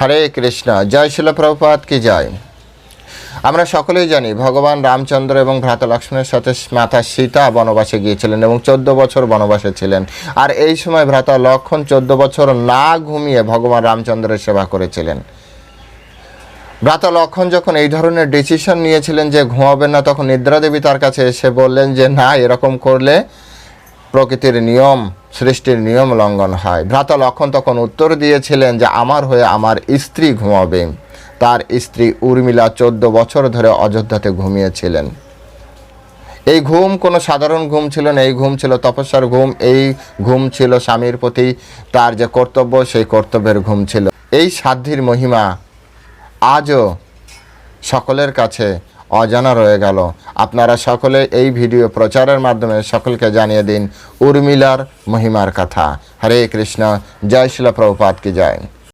হরে কৃষ্ণ, জয় শিল প্রভুপাত কি জয়? আমরা সকলেই জানি ভগবান রামচন্দ্র এবং ভ্রাতা লক্ষ্মণের সাথে মাতা সীতা বনবাসে গিয়েছিলেন এবং চোদ্দ বছর বনবাসে ছিলেন। আর এই সময় ভ্রাতা লক্ষণ চোদ্দ বছর না ঘুমিয়ে ভগবান রামচন্দ্রের সেবা করেছিলেন। ভ্রাতা লক্ষণ যখন এই ধরনের ডিসিশন নিয়েছিলেন যে ঘুমাবেন না, তখন নিদ্রা দেবী তার কাছে এসে বললেন যে, না, এরকম করলে প্রকৃতির নিয়ম, সৃষ্টির নিয়ম লঙ্ঘন হয়। ভ্রাতা লক্ষণ তখন উত্তর দিয়েছিলেন যে, আমার হয়ে আমার স্ত্রী ঘুমাবে। তার স্ত্রী উর্মিলা চোদ্দ বছর ধরে অযোধ্যাতে ঘুমিয়েছিলেন। এই ঘুম, কোনো সাধারণ ঘুম ছিল না, এই ঘুম ছিল তপস্যার ঘুম, এই ঘুম ছিল স্বামীর প্রতি তার যে কর্তব্য, সেই কর্তব্যের ঘুম ছিল। এই সাধ্যির মহিমা আজও সকলের কাছে অজানা রয়ে গেল। আপনারা সকলে এই ভিডিও প্রচারের মাধ্যমে সকলকে জানিয়ে দিন, উর্মিলার মহিমার কথা। হরে কৃষ্ণ, জয় শিলা প্রভুপাত কি জয়।